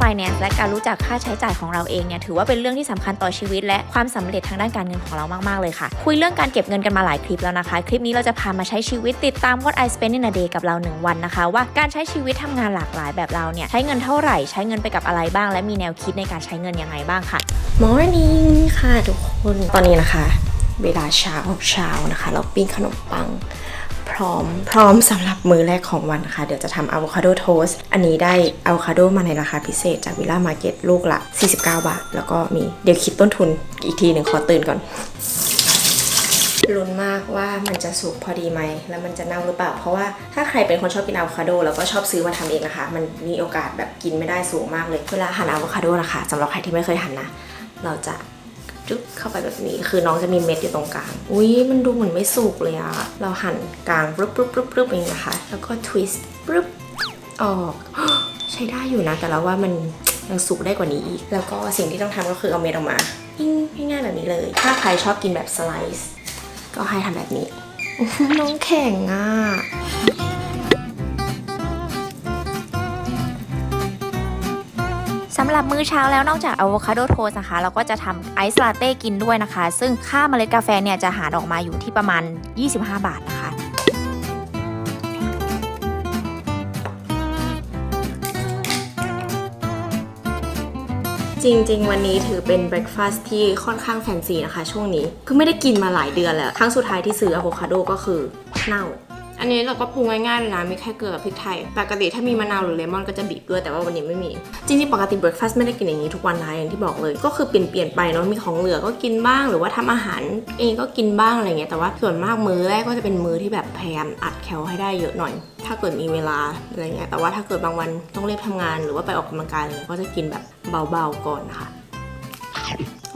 finance และการรู้จักค่าใช้จ่ายของเราเองเนี่ยถือว่าเป็นเรื่องที่สำคัญต่อชีวิต และความสำเร็จทางด้านการเงินของเรามากๆเลยค่ะ คุยเรื่องการเก็บเงินกันมาหลายคลิปแล้วนะคะ คลิปนี้เราจะพามาใช้ชีวิตติดตาม what I spend in a day กับเรา 1 วันนะคะ ว่าการใช้ชีวิตทำงานหลากหลายแบบเราเนี่ยใช้เงินเท่าไหร่ใช้เงินไปกับอะไรบ้าง และมีแนวคิดในการใช้เงินยังไงบ้างค่ะ Morning ค่ะทุกคนตอนนี้นะคะ เวลาเช้าเช้านะคะ เราปิ้งขนมปัง พร้อม พร้อมสำหรับมื้อแรกของวันค่ะ เดี๋ยวจะทำอะโวคาโดโทสอันนี้ได้อะโวคาโดมาในราคาพิเศษจากวิลล่ามาร์เก็ตลูกละ 49 บาท แล้วก็มีเดี๋ยวคิดต้นทุนอีกทีหนึ่งขอตื่นก่อนลุ้นมากว่ามันจะสุกพอดีไหม แล้วมันจะเน่าหรือเปล่า เพราะว่าถ้าใครเป็นคนชอบกินอะโวคาโด แล้วก็ชอบซื้อมาทำเองนะคะ มันมีโอกาสแบบกินไม่ได้สูงมากเลย เวลาหั่นอะโวคาโดนะคะสำหรับใครที่ไม่เคยหั่นนะ เราจะ จุ๊บเข้าไปแบบนี้ คือน้องจะมีเม็ดอยู่ตรงกลาง อุ้ยมันดูเหมือนไม่สุกเลยอะเราหั่นกลางปรึบปรึบปรึบปรึ๊บองนะคะ แล้วก็ทวิสต์ปรึบออกใช้ได้อยู่นะ แต่เราว่ามันยังสุกได้กว่านี้อีก แล้วก็สิ่งที่ต้องทำก็คือเอาเม็ดออกมาปิ้งง่ายแบบนี้เลย ถ้าใครชอบกินแบบสไลซ์ก็ให้ทำแบบนี้น้องแข็งอะำหรับมื้อเช้าแล้วนอกจากอะโวคาโดโทสนะคะ เราก็จะทำไอซ์ลาเต้กินด้วยนะคะ ซึ่งค่าเมล็ดกาแฟเนี่ยจะหารออกมาอยู่ที่ประมาณ 25 บาทนะคะจริง ๆ วันนี้ถือเป็นเบรคฟาสต์ที่ค่อนข้างแฟนซีนะคะ ช่วงนี้ คือไม่ได้กินมาหลายเดือนแล้ว ครั้งสุดท้ายที่ซื้ออะโวคาโดก็คือเน่า อันนี้เราก็ปรุงง่ายๆเลยนะมีแค่เกลือกับพริกไทย ปกติถ้ามีมะนาวหรือเลมอนก็จะบีบด้วยแต่ว่าวันนี้ไม่มี จริงๆ ปกติเบรคฟาสต์ไม่ได้กินอย่างนี้ทุกวันนะอย่างที่บอกเลย ก็คือเปลี่ยนเปลี่ยนๆไปเนาะมีของเหลือก็กินบ้างหรือว่าทำอาหารเองก็กินบ้างอะไรเงี้ยแต่ว่าส่วนมากมื้อแรกก็จะเป็นมื้อที่แบบพยายามอัดแคลให้ได้เยอะหน่อย ถ้าเกิดมีเวลาอะไรเงี้ยแต่ว่าถ้าเกิดบางวันต้องเรีบทำงาน หรือว่าไปออกกำลังกายอะไรเงี้ยก็จะกินแบบเบาๆก่อนนะคะ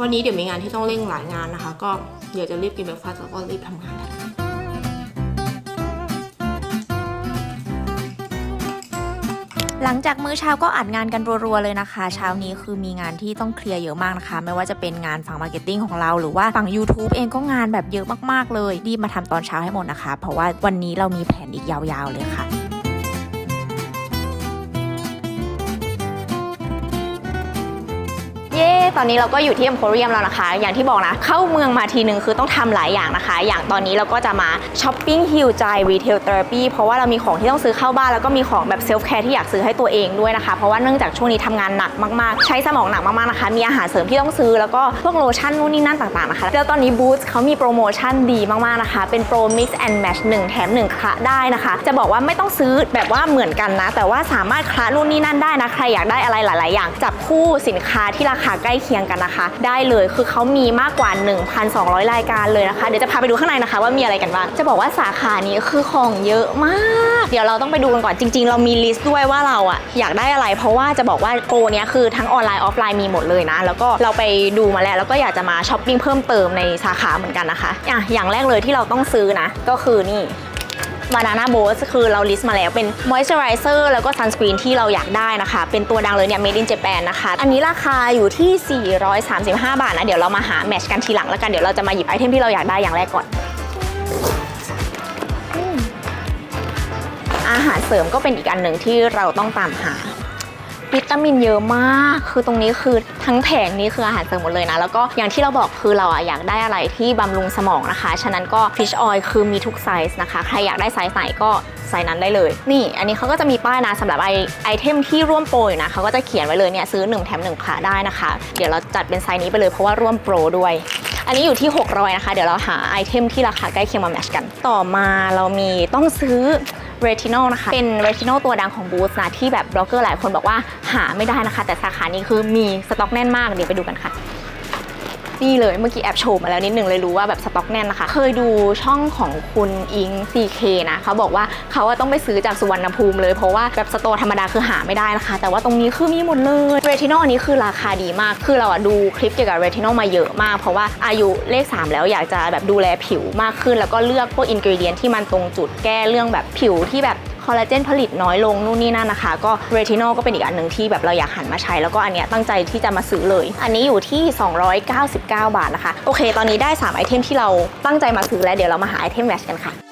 วันนี้เดี๋ยวมีงานที่ต้องเร่งหลายงานนะคะ ก็เดี๋ยวจะรีบกินเบรคฟาสต์แล้วก็รีบทำงาน หลังจากมื้อเช้าก็อัดงานกันรัวๆเลยนะคะ เช้านี้คือมีงานที่ต้องเคลียร์เยอะมากนะคะ ไม่ว่าจะเป็นงานฝั่งมาร์เก็ตติ้งของเราหรือว่าฝั่ง YouTube เองก็งานแบบเยอะมากๆเลยรีบมาทำตอนเช้าให้หมดนะคะ เพราะว่าวันนี้เรามีแผนอีกยาวๆเลยค่ะ ตอนนี้เราก็อยู่ที่ e m p o r i u m แล้วนะคะ อย่างที่บอกนะ เข้าเมืองมาทีนึงคือต้องทำหลายอย่างนะคะ อย่างตอนนี้เราก็จะมาช้อปปิ้งฮิลใจ Retail Therapy เพราะว่าเรามีของที่ต้องซื้อเข้าบ้านแล้วก็มีของแบบเซลฟ์แคร์ที่อยากซื้อให้ตัวเองด้วยนะคะ เพราะว่าเนื่องจากช่วงนี้ทำงานหนักมากๆ ใช้สมองหนักมากๆนะคะ มีอาหารเสริมที่ต้องซื้อแล้วก็พวกโลชั่นนู่นนี่นั่นต่างๆนะคะ แล้วตอนนี้บูธเขามีโปรโมชั่นดีมากๆนะคะ เป็นโปร Mix and Match 1 แถม 1คละได้นะคะ จะบอกว่าไม่ต้องซื้อแบบว่าเหมือนกันนะ แต่ว่าสามารถคละนู่นนี่นั่นได้นะ ใครอยากได้อะไรหลาย ๆ อย่างจับคู่สินค้าที่ราคาใกล้เคียงกันนะคะ ได้เลยคือเขามีมากกว่า 1,200 รายการเลยนะคะเดี๋ยวจะพาไปดูข้างในนะคะ ว่ามีอะไรกันบ้างจะบอกว่าสาขานี้คือของเยอะมาก เดี๋ยวเราต้องไปดูกันก่อนจริง ๆ เรามีลิสต์ด้วยว่าเราอะอยากได้อะไร เพราะว่าจะบอกว่าโปรเนี้ยคือทั้งออนไลน์ออฟไลน์มีหมดเลยนะ แล้วก็เราไปดูมาแล้วแล้วก็อยากจะมาช้อปปิ้งเพิ่มเติมในสาขาเหมือนกันนะคะอะอย่างแรกเลยที่เราต้องซื้อนะก็คือนี่ Banana b o s คือเราลิสต์มาแล้วเป็น Moisturizer แล้วก็ Sunscreen ที่เราอยากได้นะคะ เป็นตัวดังเลยเนี่ย Made in Japan นะคะ อันนี้ราคาอยู่ที่ 435 บาทนะ เดี๋ยวเรามาหาแมชกันทีหลังแล้วกัน เดี๋ยวเราจะมาหยิบไอเทมที่เราอยากได้อย่างแรกก่อน อาหารเสริมก็เป็นอีกอันหนึ่งที่เราต้องตามหา วิตามินเยอะมาก คือตรงนี้คือทั้งแผงนี้คืออาหารเสริมหมดเลยนะ แล้วก็อย่างที่เราบอกคือเราอะอยากได้อะไรที่บำรุงสมองนะคะ ฉะนั้นก็ Fish Oil คือมีทุกไซส์นะคะ ใครอยากได้ไซส์ไหนก็ไซส์นั้นได้เลย นี่ อันนี้เขาก็จะมีป้ายนะสำหรับไอไอเทมที่ร่วมโปรอยู่นะเขาก็จะเขียนไว้เลยเนี่ยซื้อ 1 แถม1ขาได้นะคะ เดี๋ยวเราจัดเป็นไซส์นี้ไปเลยเพราะว่าร่วมโปรด้วย อันนี้อยู่ที่ 600 นะคะ เดี๋ยวเราหาไอเทมที่ราคาใกล้เคียงมาแมชกัน ต่อมาเรามีต้องซื้อ เรตินอลนะคะ เป็นเรตินอลตัวดังของบูธนะที่แบบบล็อกเกอร์หลายคนบอกว่าหาไม่ได้นะคะ แต่สาขานี้คือมีสต็อกแน่นมากเดี๋ยวไปดูกันค่ะ นี่เลยเมื่อกี้แอบโชว์มาแล้วนิดนึงเลยรู้ว่าแบบสต็อกแน่นนะคะ เคยดูช่องของคุณอิง CK นะเขาบอกว่าเขาอะต้องไปซื้อจากสุวรรณภูมิเลยเพราะว่าแบบสโตร์ธรรมดาคือหาไม่ได้นะคะ แต่ว่าตรงนี้คือมีหมดเลยเรทินอลนี้คือราคาดีมาก คือเราอะดูคลิปเกี่ยวกับเรทินอลมาเยอะมาก เพราะว่าอายุเลข 3 แล้วอยากจะแบบดูแลผิวมากขึ้น แล้วก็เลือกพวกอินกิเดียนที่มันตรงจุดแก้เรื่องแบบผิวที่แบบ คอลลาเจนผลิตน้อยลงนู่นนี่นั่นนะคะ ก็เรทินอลก็เป็นอีกอันหนึ่งที่แบบเราอยากหันมาใช้ แล้วก็อันเนี้ยตั้งใจที่จะมาซื้อเลย อันนี้อยู่ที่ 299 บาทนะคะ โอเค ตอนนี้ได้ 3 ไอเทมที่เราตั้งใจมาซื้อแล้วเดี๋ยวเรามาหาไอเทมแมชกันค่ะ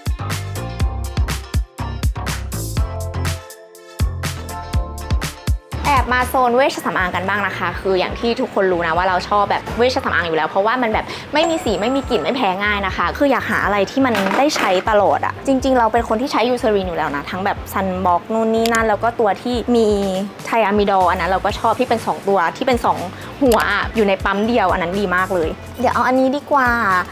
อแอบมาโซนเวชสำอางกันบ้างนะคะ คืออย่างที่ทุกคนรู้นะว่าเราชอบแบบเวชสำอางอยู่แล้ว เพราะว่ามันแบบไม่มีสีไม่มีกลิ่นไม่แพ้ง่ายนะคะ คืออยากหาอะไรที่มันได้ใช้ตลอดอะจริง ๆ เราเป็นคนที่ใช้ยูเซรีนอยู่แล้วนะ ทั้งแบบซันบล็อกนู่นนี่นั่น แล้วก็ตัวที่มีไทอะมิดอลอันนั้นเราก็ชอบที่เป็น 2 ตัวที่เป็น 2 หัวอะอยู่ในปั๊มเดียวอันนั้นดีมากเลย เดี๋ยวเอาอันนี้ดีกว่า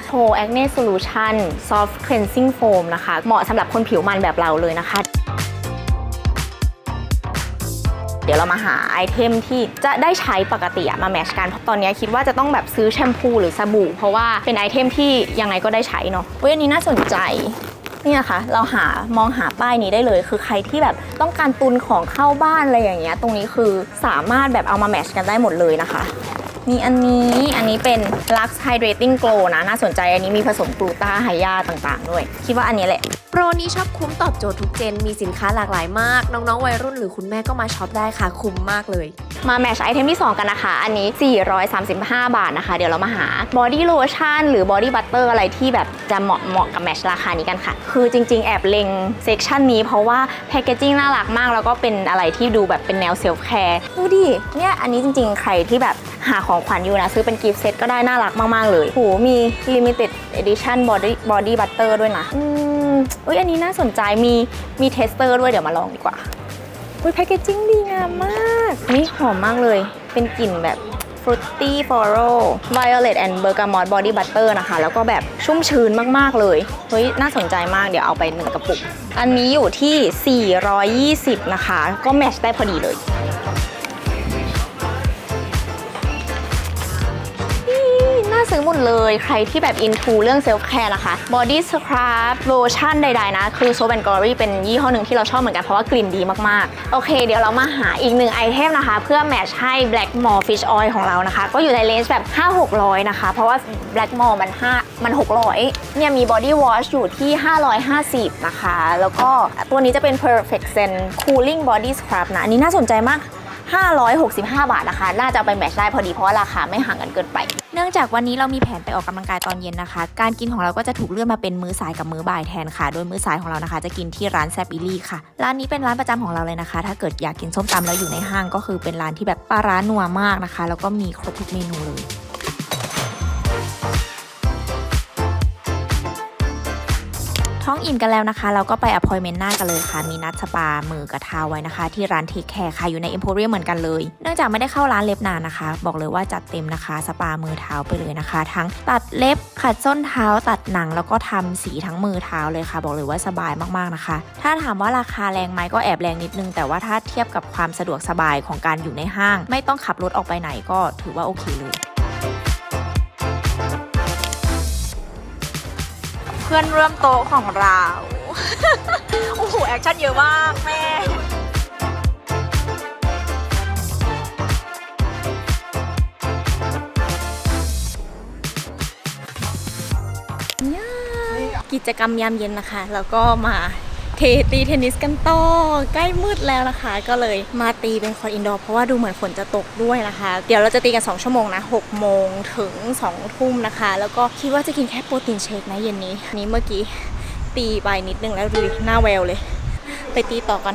Pro Acne Solution Soft Cleansing Foam นะคะ เหมาะสำหรับคนผิวมันแบบเราเลยนะคะ เดี๋ยวเรามาหาไอเทมที่จะได้ใช้ปกติอะมาแมชกัน เพราะตอนนี้คิดว่าจะต้องแบบซื้อแชมพูหรือสบู่ เพราะว่าเป็นไอเทมที่ยังไงก็ได้ใช้เนาะเว้ยอันนี้น่าสนใจนี่นะคะ เราหามองหาป้ายนี้ได้เลย คือใครที่แบบต้องการตุนของเข้าบ้านอะไรอย่างเงี้ย ตรงนี้คือสามารถแบบเอามาแมชกันได้หมดเลยนะคะ มีอันนี้อันนี้เป็น Lux Hydrating Glow นะ น่าสนใจอันนี้มีผสมกลูตาไฮยาต่างๆ ด้วย คิดว่าอันนี้แหละ โปรนี้ชอบคุ้มตอบโจทย์ทุกเจน มีสินค้าหลากหลายมาก น้องๆ วัยรุ่นหรือคุณแม่ก็มาช็อปได้ค่ะ คุ้มมากเลย มาแมชไอเทมที่ 2 กันนะคะ อันนี้ 435 บาทนะคะ เดี๋ยวเรามาหาบอดี้โลชั่นหรือบอดี้บัตเตอร์อะไรที่แบบจะเหมาะเหมาะกับแมชราคานี้กันค่ะ คือจริง ๆ แอบเล็งเซกชันนี้เพราะว่าแพคเกจิ้งน่ารักมาก แล้วก็เป็นอะไรที่ดูแบบเป็นแนวเซลฟ์แคร์ดูดิเนี่ยอันนี้จริง ๆ ใครที่แบบ หาของขวัญอยู่นะ ซื้อเป็นกิฟต์เซตก็ได้น่ารักมาก ๆ เลยโหมี limited edition body body butter ด้วยนะ อืมอุ้ยอันนี้น่าสนใจมีมีเทสเตอร์ด้วยเดี๋ยวมาลองดีกว่าอุ้ยแพคเกจิ้งดีงามมากนี่หอมมากเลย เป็นกลิ่นแบบ fruity floral violet and bergamot body butter นะคะ แล้วก็แบบชุ่มชื้นมาก ๆ เลย เฮ้ย น่าสนใจมาก เดี๋ยวเอาไปหนึ่งกระปุก อันนี้อยู่ที่ 420 นะคะ ก็แมชได้พอดีเลย หมดเลย ใครที่แบบ into เรื่องเซลฟ์แคร์นะคะ body scrub lotion ใดๆนะ คือ Soap and Glory เป็นยี่ห้อหนึ่งที่เราชอบเหมือนกัน เพราะว่ากลิ่นดีมากๆ โอเค เดี๋ยวเรามาหาอีกหนึ่งไอเทมนะคะ เพื่อแมทช์ให้ Black Mall Fish Oil ของเรานะคะ ก็อยู่ในเลนจ์แบบ 5-600 นะคะ เพราะว่า Black Mall มัน 5 มัน 600 เนี่ยมี body wash อยู่ที่ 550 นะคะ แล้วก็ตัวนี้จะเป็น Perfect scent Cooling Body Scrub นะ อันนี้น่าสนใจมาก 565 บาทนะคะ น่าจะไปแมทช์ได้พอดีเพราะราคาไม่ห่างกันเกินไป เนื่องจากวันนี้เรามีแผนไปออกกำลังกายตอนเย็นนะคะ การกินของเราก็จะถูกเลื่อนมาเป็นมื้อสายกับมื้อบ่ายแทนค่ะ โดยมื้อสายของเรานะคะ จะกินที่ร้านแซบอิลี่ค่ะ ร้านนี้เป็นร้านประจำของเราเลยนะคะ ถ้าเกิดอยากกินส้มตำแล้วอยู่ในห้างก็คือเป็นร้านที่แบบปลาร้านัวมากนะคะ แล้วก็มีครบทุกเมนูเลย ท้องอิ่มกันแล้วนะคะ เราก็ไปอพอยเมนต์หน้ากันเลยค่ะ มีนัดสปามือกับเท้าไว้นะคะ ที่ร้านเทคแคร์ค่ะ อยู่ในเอ็มโพเรียเหมือนกันเลย เนื่องจากไม่ได้เข้าร้านเล็บนานนะคะ บอกเลยว่าจัดเต็มนะคะ สปามือเท้าไปเลยนะคะ ทั้งตัดเล็บ ขัดส้นเท้า ตัดหนัง แล้วก็ทำสีทั้งมือเท้าเลยค่ะ บอกเลยว่าสบายมากๆนะคะ ถ้าถามว่าราคาแรงไหมก็แอบแรงนิดนึง แต่ว่าถ้าเทียบกับความสะดวกสบายของการอยู่ในห้าง ไม่ต้องขับรถออกไปไหนก็ถือว่าโอเคเลย เพื่อนร่วมโต๊ะของเรา โอ้โห แอคชั่นเยอะมากแม่กิจกรรมยามเย็นนะคะ แล้วก็มา เทตีเทนนิสกันต่อใกล้มืดแล้วนะคะ ก็เลยมาตีเป็นคอร์อินดอร์เพราะว่าดูเหมือนฝนจะตกด้วยนะคะ เดี๋ยวเราจะตีกัน 2 ชั่วโมงนะ6โมงถึง2ทุ่มนะคะ แล้วก็คิดว่าจะกินแค่โปรตีนเชคนะเย็นนี้นี้เมื่อกี้ตีไปนิดนึงแล้วดูดิหน้าแววเลย ไปตีต่อกัน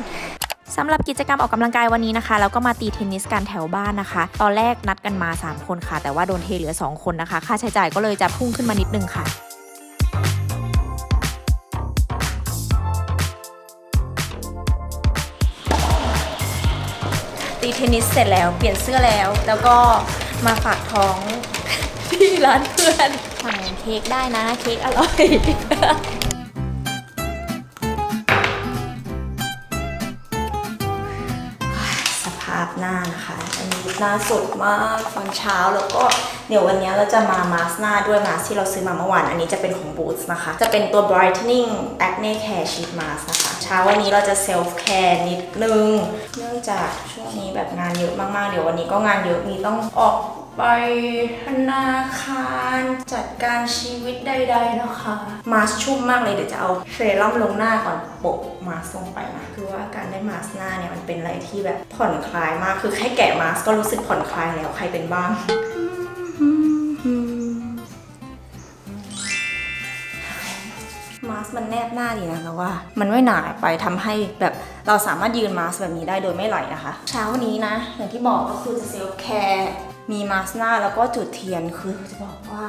สำหรับกิจกรรมออกกำลังกายวันนี้นะคะ เราก็มาตีเทนนิสกันแถวบ้านนะคะ ตอนแรกนัดกันมา 3 คนค่ะ แต่ว่าโดนเทเหลือ 2 คนนะคะ ค่าใช้จ่ายก็เลยจะพุ่งขึ้นมานิดนึงค่ะ เทนนิสเสร็จแล้วเปลี่ยนเสื้อแล้ว แล้วก็มาฝากท้อง ที่ร้านเพื่อนสั่งเค้กได้นะเค้กอร่อยสภาพหน้านะคะ อันนี้หน้าสดมากตอนเช้าแล้วก็เดี๋ยววันนี้เราจะมามาส์หน้าด้วยมาส์ที่เราซื้อมาเมื่อวาน อันนี้จะเป็นของ Boots นะคะ จะเป็นตัว brightening acne care sheet mask นะคะ เช้าวันนี้เราจะ self care นิดนึง เนื่องจากช่วงนี้แบบงานเยอะมากๆ เดี๋ยววันนี้ก็งานเยอะมีต้องออกไปธนาคารจัดการชีวิตใดๆนะคะ มาสชุ่มมากเลยเดี๋ยวจะเอาเซรั่มลงหน้าก่อนโปะมาสลงไปนะคือว่าการได้มาสหน้าเนี่ยมันเป็นอะไรที่แบบผ่อนคลายมากคือแค่แกะมาสก็รู้สึกผ่อนคลายแล้วใครเป็นบ้าง มันแนบหน้าดีนะแล้วว่า มันไม่หนาไปทำให้แบบเราสามารถยืนมาสแบบนี้ได้โดยไม่ไหลนะคะ เช้านี้นะ อย่างที่บอกก็คือจะเซลฟ์แคร์มีมาสหน้าแล้วก็จุดเทียนคือจะบอกว่า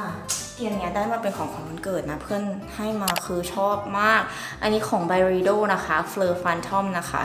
เทียนเนี้ยได้มาเป็นของของวันเกิดนะ เพื่อนให้มาคือชอบมาก อันนี้ของ b y r i d o นะคะ Fleur Phantom นะคะ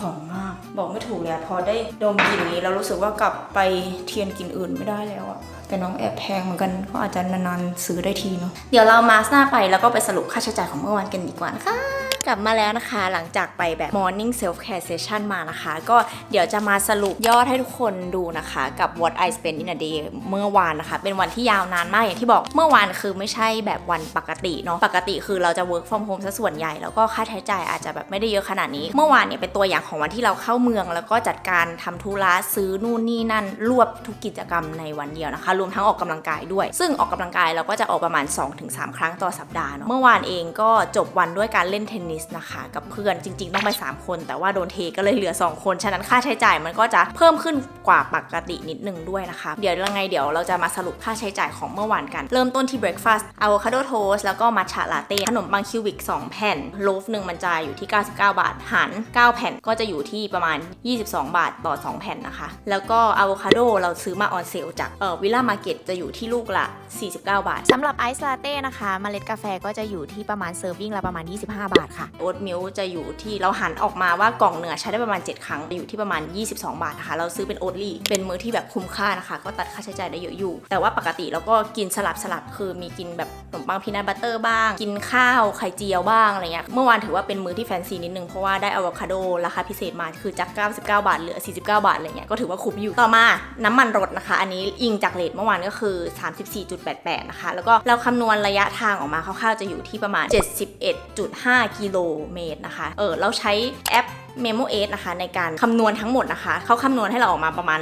หอมมาก บอกไม่ถูกเลยอะพอได้ดมกลิ่นนี้แล้วรู้สึกว่ากลับไปเทียนกลิ่นอื่นไม่ได้แล้วอะแต่น้องแอบแพงเหมือนกันก็อาจจะนานๆซื้อได้ทีเนาะเดี๋ยวเรามาสหน้าไปแล้วก็ไปสรุปค่าใช้จ่ายของเมื่อวานกันดีกว่านะคะ กลับมาแล้วนะคะ หลังจากไปแบบ morning self care session มานะคะ ก็เดี๋ยวจะมาสรุปยอดให้ทุกคนดูนะคะ กับ what I spent in a day เมื่อวานนะคะ เป็นวันที่ยาวนานมากอย่างที่บอกเมื่อวานคือไม่ใช่แบบวันปกติเนาะปกติคือเราจะ work from home ซะส่วนใหญ่ แล้วก็ค่าใช้จ่ายอาจจะแบบไม่ได้เยอะขนาดนี้ เมื่อวานเนี่ยเป็นตัวอย่างของวันที่เราเข้าเมือง แล้วก็จัดการทำธุระซื้อนู่นนี่นั่นรวบทุกกิจกรรมในวันเดียวนะคะ รวมทั้งออกกำลังกายด้วย ซึ่งออกกำลังกายเราก็จะออกประมาณ 2-3 ครั้งต่อสัปดาห์เนาะเมื่อวานเองก็จบวันด้วยการเล่นเทนนิสนะคะกับเพื่อนจริง ๆ ต้องไป 3 คน แต่ว่าโดนเทก็เลยเหลือ 2 คน ฉะนั้นค่าใช้จ่ายมันก็จะเพิ่มขึ้นกว่าปกตินิดนึงด้วยนะคะ เดี๋ยวยังไงเดี๋ยวเราจะมาสรุปค่าใช้จ่ายของเมื่อวานกัน เริ่มต้นที่เบรคฟาสต์อะโวคาโดโทสแล้วก็มัทฉะลาเต้ขนมปังคิวบิก 2 แผ่นโลฟหนึ่งมันจะอยู่ที่ 99 บาทหาร9 แผ่นก็จะอยู่ที่ประมาณ 22 บาทต่อ 2 แผ่นนะคะ แล้วก็อะโวคาโดเราซื้อมาออนเซลจากเอ่อวิลล่ามาร์เก็ตจะอยู่ที่ลูกละ 49 บาทสำหรับไอซ์ลาเต้นะคะเมล็ดกาแฟก็จะอยู่ที่ประมาณเซอร์วิงละประมาณ 25 บาทค่ะโอ๊ตมิลจะอยู่ที่เราหันออกมาว่ากล่องเนื้อใช้ได้ประมาณ 7 ครั้งอยู่ที่ประมาณ 22 บาทนะคะ เราซื้อเป็นโอ๊ตลี่เป็นมื้อที่แบบคุ้มค่านะคะ ก็ตัดค่าใช้จ่ายได้เยอะอยู่ แต่ว่าปกติเราก็กินสลับสลับคือมีกินแบบขนมปังพีนัทบัตเตอร์บ้าง กินข้าวไข่เจียวบ้างอะไรเงี้ยเมื่อวานถือว่าเป็นมื้อที่แฟนซีนิดนึงเพราะว่าได้อะโวคาโดราคาพิเศษมาคือจาก 99 บาทเหลือ 49 บาทอะไรเงี้ยก็ถือว่าคุ้มอยู่ต่อมาน้ำมันรถนะคะ อันนี้อิงจากเลทเมื่อวานก็คือ 34.88 นะคะ แล้วก็เราคำนวณระยะทางออกมาคร่าวๆจะอยู่ที่ประมาณ 71.5กิโลโลเมตรนะคะ เออเราใช้แอป Memo 8นะคะในการคำนวณทั้งหมดนะคะ เขาคำนวณให้เราออกมาประมาณ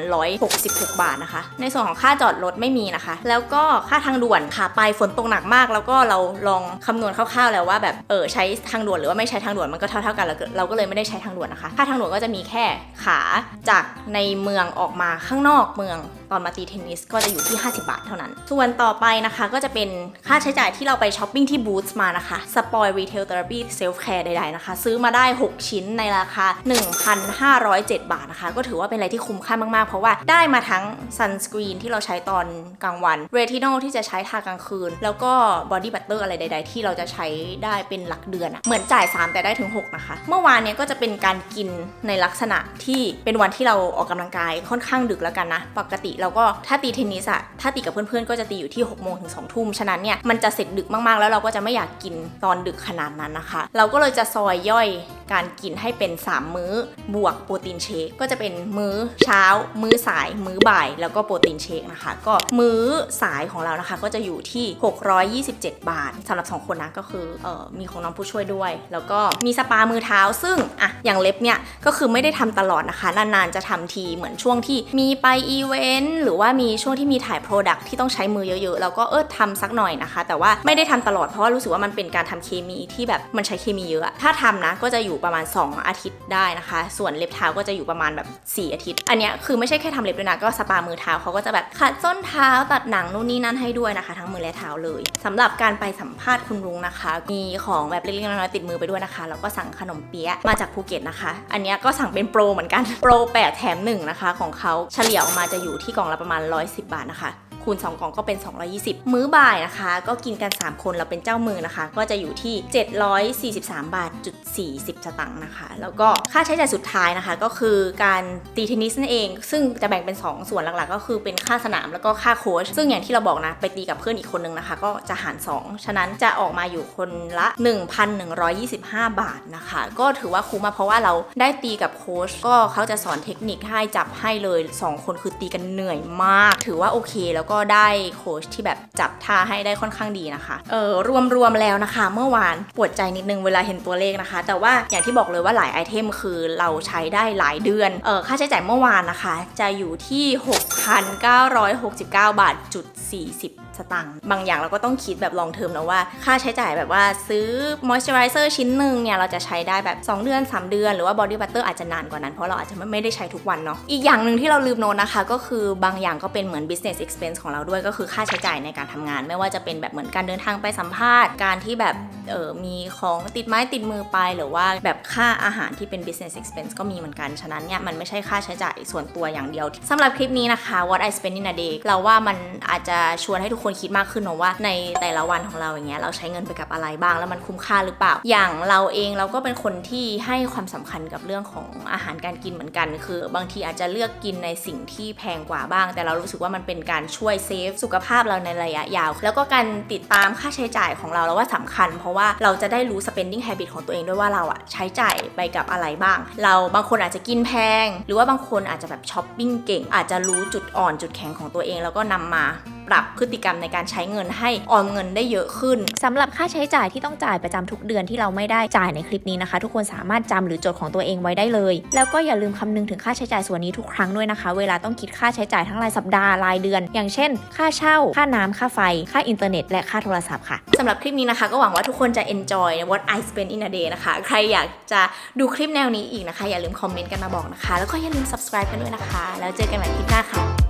166 บาทนะคะ ในส่วนของค่าจอดรถไม่มีนะคะ แล้วก็ค่าทางด่วนค่ะไปฝนตกหนักมาก แล้วก็เราลองคำนวณคร่าวๆแล้วว่าแบบเออใช้ทางด่วนหรือว่าไม่ใช้ทางด่วนมันก็เท่าๆกันเราก็เราก็เลยไม่ได้ใช้ทางด่วนนะคะ ค่าทางด่วนก็จะมีแค่ขาจากในเมืองออกมาข้างนอกเมืองตอนมาตีเทนนิสก็จะอยู่ที่ 50 บาทเท่านั้น ส่วนต่อไปนะคะก็จะเป็นค่าใช้จ่ายที่เราไปช้อปปิ้งที่บูธมานะคะสปอยรีเทลเทอราปีเซลฟ์แคร์ใดๆนะคะ ซื้อมาได้ 6 ชิ้นในราคา 1,507 บาทนะคะ ก็ถือว่าเป็นอะไรที่คุ้มค่ามาก ๆ เพราะว่าได้มาทั้งซันสกรีนที่เราใช้ตอนกลางวันเรทินอลที่จะใช้ทากลางคืน แล้วก็บอดี้บัตเตอร์อะไรใด ๆ ที่เราจะใช้ได้เป็นหลักเดือนอะเหมือนจ่าย 3 แต่ได้ถึง 6 นะคะ เมื่อวานเนี้ยก็จะเป็นการกินในลักษณะที่เป็นวันที่เราออกกำลังกายค่อนข้างดึกแล้วกันนะ ปกติเราก็ถ้าตีเทนนิสอะถ้าตีกับเพื่อนๆก็จะตีอยู่ที่6โมงถึง2ทุ่มฉะนั้นเนี่ยมันจะเสร็จดึกมากๆ แล้วเราก็จะไม่อยากกินตอนดึกขนาดนั้นนะคะ เราก็เลยจะซอยย่อยการกินให้เป็น3 มื้อบวกโปรตีนเชคก็จะเป็นมื้อเช้า มื้อสาย มื้อบ่าย แล้วก็โปรตีนเชคนะคะ ก็มื้อสายของเรานะคะ ก็จะอยู่ที่ 627 บาทสำหรับ 2 คนนะก็คือเออมีของน้องผู้ช่วยด้วย แล้วก็มีสปามือเท้า ซึ่งอะอย่างเล็บเนี่ยก็คือไม่ได้ทำตลอดนะคะ นานๆจะทำทีเหมือนช่วงที่มีไปอีเวนต์หรือว่ามีช่วงที่มีถ่ายโปรดักที่ต้องใช้มือเยอะๆแล้วก็เออทำสักหน่อยนะคะ แต่ว่าไม่ได้ทำตลอดเพราะว่ารู้สึกว่ามันเป็นการทำเคมีที่แบบมันใช้เคมีเยอะ ถ้าทำนะก็จะอยู่ประมาณ 2 อาทิตย์ได้นะคะ ส่วนเล็บเท้าก็จะอยู่ประมาณแบบ 4 อาทิตย์ อันนี้คือไม่ใช่แค่ทำเล็บด้วยนะก็สปามือเท้าเขาก็จะแบบขัดส้นเท้าตัดหนังนู่นนี่นั่นให้ด้วยนะคะ ทั้งมือและเท้าเลยสำหรับการไปสัมภาษณ์คุณลุงนะคะ มีของแบบเล็กๆน้อยๆติดมือไปด้วยนะคะแล้วก็สั่งขนมเปี๊ยะมาจากภูเก็ตนะคะ อันนี้ก็สั่งเป็นโปรเหมือนกันโปร8แถม1นะคะของเขาเฉลี่ยออกมาจะอยู่ที่กล่องละประมาณ 110 บาทนะคะ คูณ 2 กล่องก็เป็น 220 มื้อบ่ายนะคะ ก็กินกัน 3 คนเราเป็นเจ้ามือนะคะ ก็จะอยู่ที่ 743 บาทจุด40 สตางค์นะคะ แล้วก็ค่าใช้จ่ายสุดท้ายนะคะ ก็คือการตีเทนนิสนั่นเอง ซึ่งจะแบ่งเป็น 2 ส่วนหลักๆ ก็คือเป็นค่าสนามแล้วก็ค่าโค้ชซึ่งอย่างที่เราบอกนะไปตีกับเพื่อนอีกคนนึงนะคะ ก็จะหาร 2 ฉะนั้นจะออกมาอยู่คนละ 1,125 บาทนะคะ ก็ถือว่าคุ้มมาเพราะว่าเราได้ตีกับโค้ชก็เขาจะสอนเทคนิคให้จับให้เลย 2 คนคือตีกันเหนื่อยมาก ถือว่าโอเค แล้วก็ได้โค้ชที่แบบจับท่าให้ได้ค่อนข้างดีนะคะ เออรวมๆแล้วนะคะ เมื่อวานปวดใจนิดนึงเวลาเห็นตัวเลขนะคะ แต่ว่าอย่างที่บอกเลยว่าหลายไอเทมคือเราใช้ได้หลายเดือน เออค่าใช้จ่ายเมื่อวานนะคะ จะอยู่ที่ 6,969 บาทจุด40 สตางค์บางอย่างเราก็ต้องคิดแบบลองเทอมนะว่า ค่าใช้จ่ายแบบว่าซื้อมอยส์เจอไรเซอร์ชิ้นหนึ่งเนี่ยเราจะใช้ได้แบบ 2 เดือน 3 เดือน หรือว่าบอดี้บัตเตอร์อาจจะนานกว่านั้น เพราะเราอาจจะไม่ได้ใช้ทุกวันเนาะอีกอย่างหนึ่งที่เราลืมโน้ตนะคะ ก็คือบางอย่างก็เป็นเหมือน business expense ของเราด้วยก็คือค่าใช้จ่ายในการทำงาน ไม่ว่าจะเป็นแบบเหมือนการเดินทางไปสัมภาษณ์การที่แบบเออมีของติดไม้ติดมือไปหรือว่าแบบค่าอาหารที่เป็น business expense ก็มีเหมือนกัน ฉะนั้นเนี่ยมันไม่ใช่ค่าใช้จ่ายส่วนตัวอย่างเดียวสำหรับคลิปนี้นะคะ what I spend in a day เราว่ามันอาจจะชวนให้ทุกคนคิดมากขึ้นเนอะว่าในแต่ละวันของเราอย่างเงี้ยเราใช้เงินไปกับอะไรบ้างแล้วมันคุ้มค่าหรือเปล่า อย่างเราเองเราก็เป็นคนที่ให้ความสำคัญกับเรื่องของอาหารการกินเหมือนกัน คือ บางทีอาจจะเลือกกินในสิ่งที่แพงกว่าบ้าง แต่เรารู้สึกว่ามันเป็นการช่วยเซฟสุขภาพเราในระยะยาว แล้วก็การติดตามค่าใช้จ่ายของเราเราว่าสำคัญ เพราะว่าเราจะได้รู้ spending habit ของตัวเองด้วยว่าเราอะใช้จ่ายไปกับอะไรบ้าง เราบางคนอาจจะกินแพง หรือว่าบางคนอาจจะแบบช้อปปิ้งเก่ง อาจจะรู้จุดอ่อนจุดแข็งของตัวเอง แล้วก็นำมาปรับพฤติกรรมในการใช้เงินให้ออมเงินได้เยอะขึ้นสำหรับค่าใช้จ่ายที่ต้องจ่ายประจำทุกเดือนที่เราไม่ได้จ่ายในคลิปนี้นะคะ ทุกคนสามารถจำหรือจดของตัวเองไว้ได้เลย แล้วก็อย่าลืมคำนึงถึงค่าใช้จ่ายส่วนนี้ทุกครั้งด้วยนะคะ เวลาต้องคิดค่าใช้จ่ายทั้งรายสัปดาห์รายเดือน อย่างเช่น ค่าเช่า ค่าน้ำค่าไฟ ค่าอินเทอร์เน็ต และค่าโทรศัพท์ค่ะสำหรับคลิปนี้นะคะ ก็หวังว่าทุกคนจะ enjoy what I spend in a day นะคะ ใครอยากจะดูคลิปแนวนี้อีกนะคะ อย่าลืมคอมเมนต์กันมาบอกนะคะ แล้วก็อย่าลืม subscribe กันด้วยนะคะ แล้วเจอกันใหม่คลิปหน้าค่ะ